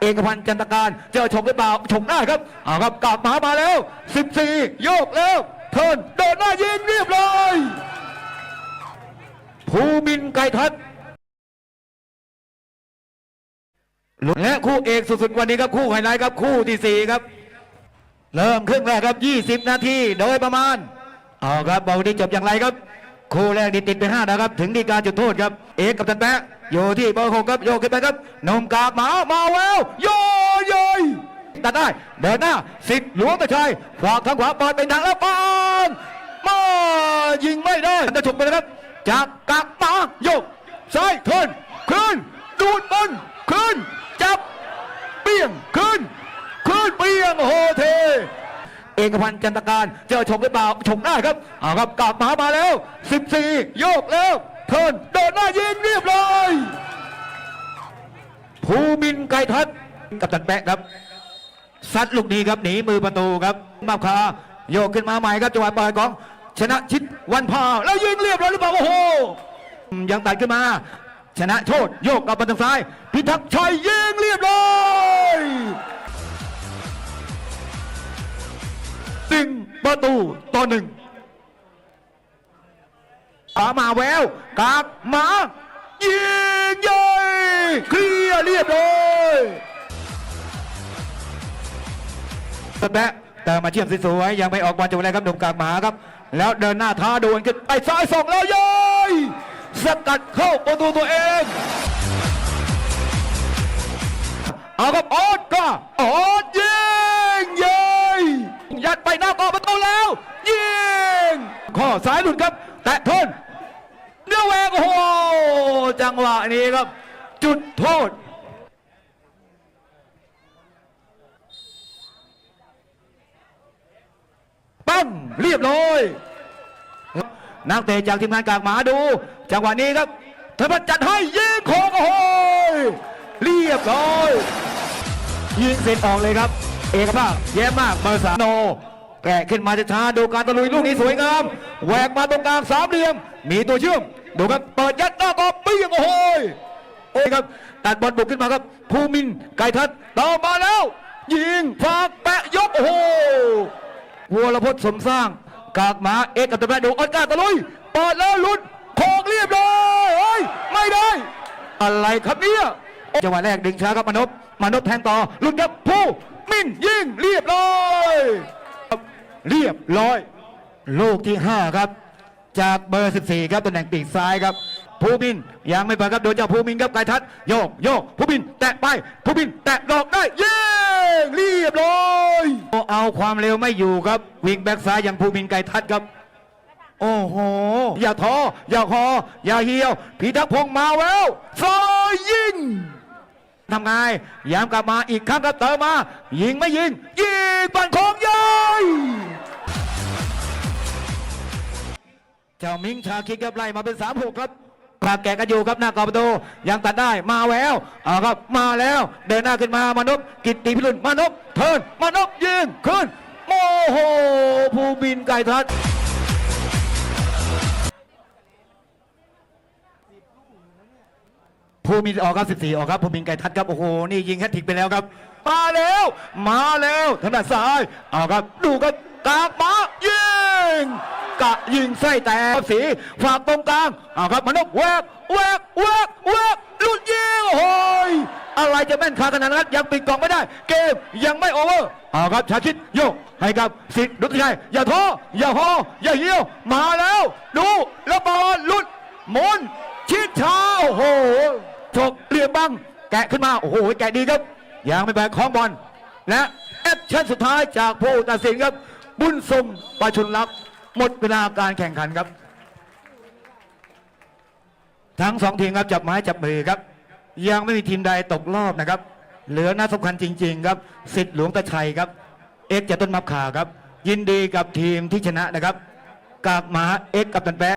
เอกพันธ์จันตการ เจอฉกหรือเปล่าฉกได้ครับเอาครับกลับมามาแล้ว 14 โยกแล้วเทินเดินหน้ายิงเรียบร้อยภูมินไก่ทัศน์และคู่เอกสุดๆวันนี้ครับคู่ไฮไลท์ครับคู่ที่สี่ครับ เริ่มครึ่งแรกครับ 20 นาทีโดยประมาณเอาครับบอลนี้จบอย่างไรครับ คู่แรกนี่ติดไปห้านะครับ ถึงดีการจุดโทษครับ เอกกับตันแปะอยู่ที่เบอร์หกครับโยกขึ้นไปครับนมกาบหมามาแววโยโยตัดได้เดินหน้าสิทธิ์หลวงตะชัยฝากทางขวาเปิดเป็นทางแล้วปานมายิงไม่ได้จะฉุกไปนะครับจากกากมาโยกซ้ายขึ้นขึ้นดูดบอลขึ้นจับเปี้ยงขึ้นขึ้นเปี้ยงโอ้โหเท เอกพันธ์จันตการเจอฉกหรือเปล่าฉกได้ครับเอาครับกลับมามาแล้ว 14 โยกแล้วเทิร์นเดินหน้ายิงเรียบร้อยภูมินไก่ทัศน์กับตันแปะครับซัดลูกนี้ครับหนีมือประตูครับมาคาโยกขึ้นมาใหม่ครับจังหวะเปิดของชนะชิดวันพาแล้วยิงเรียบร้อยหรือเปล่าโอ้โหยังตัดขึ้นมา ชนะโชดโยกกับมาทางซ้าย พิทักษ์ชัยยิงเรียบร้อย นึ่งประตูต่อหนึ่งอามาแววกากหมายิงใหญ่เคลียร์เรียบร้อยสแปะเติมาเชื่อมสวยๆยังไม่ออกบอลจากอะไรครับหนุ่มกากหมาครับ แล้วเดินหน้าท้าดวลขึ้นไปซ้ายส่องแล้วย้อยสกัดเข้าประตูตัวเองเอาครับออดก็ออดย สายหลุดครับ แตะทนเนื้อแหวกโอ้โหจังหวะนี้ครับ จุดโทษปั้งเรียบร้อยนักเตะจากทีมงานกากหมาดู จังหวะนี้ครับธนพัฒน์จัดให้ยิงโค้งโอ้โหเรียบร้อยยิงเสร็จออกเลยครับ เอกภาพแย่มากเบอร์สามโน แกะขึ้นมาช้าๆดูการตะลุยลูกนี้สวยงามแหวกมาตรงกลางสามเหลี่ยม มีตัวเชื่อมดูครับเปิดยัดหน้ากรอบเปี้ยงโอ้โหโอ้ยครับตัดบอลบุกขึ้นมาครับภูมินไก่ทัศน์ต่อมาแล้ว ยิงฝากแปะยกโอ้โหวัวรพจน์สมสร้าง กากหมาเอกกัตแบดูออดการตะลุยเปิดแล้วลุดโคงเรียบร้อยเฮ้ยไม่ได้ อะไรครับเนี่ยจังหวะแรกดึงช้าครับมานพมานพแทงต่อลุดครับผู้มินยิงเรียบร้อย เรียบร้อย ลูกที่ 5 ครับ จากเบอร์ 14 ครับตำแหน่งปีกซ้ายครับ ภูมินยังไม่เปิดครับโดนเจ้าภูมินครับไกทัศโยกโยกภูมินแตะไปภูมินแตะดอกได้เย้เรียบร้อยเอาความเร็วไม่อยู่ครับวิ่งแบ็กซ้ายอย่างภูมินไกทัศครับโอ้โห อย่าท้อ อย่าหอ อย่าเหี่ยว พีทักพงษ์มาแล้วซอยยิง ทำไง ยามกลับมาอีกครั้งครับเติมมา ยิงไม่ยิง ยิงปั่นโค้งย้อย เจ้ามิงชาคิกครับไล่มาเป็นสามหกครับปากแกะกันอยู่ครับหน้ากรอบประตูยังตัดได้มาแววเอาครับมาแล้วเดินหน้าขึ้นมามานพกิตติพิรุณมานพเทิร์นมานพยิงขึ้นโอโหภูมินไก่ทัศน์ภูมินออกครับ14 ออกครับภูมินไก่ทัดครับโอ้โหนี่ยิงแฮตทริกไปแล้วครับ มาแล้ว มาแล้วทางด้านซ้ายเอาครับ ดูครับกากมายิง กะยิงไส้แตกสีฝากตรงกลางเอาครับมานพแวกแวกแวกแวกลุดยิงโอ้โหยอะไรจะแม่นขาขนาดนั้นยังปิดกล่องไม่ได้ เกมยังไม่โอเวอร์เอาครับชาคิดโยกให้กับสิทธิ์ดุษชัยอย่าท้ออย่าหออย่าเหี่ยวมาแล้ว ดูแล้วบอลลุดหมุนชิดช้าโอ้โหฉกเหลี่ยมบังแกะขึ้นมาโอ้โหแกะดีครับยังไม่แบกของบอลและแอคชั่นสุดท้ายจากผู้ตัดสินครับ บุญทรงประชุนรักษ หมดเวลาการแข่งขันครับ ทั้งสองทีมครับจับไม้จับมือครับ ยังไม่มีทีมใดตกรอบนะครับ เหลือน่าสำคัญจริง ๆ ครับสิทธิ์หลวงตาชัยครับ เอ็กจะต้นมับขาครับ ยินดีกับทีมที่ชนะนะครับ กากหมาเอ็กกับตันแป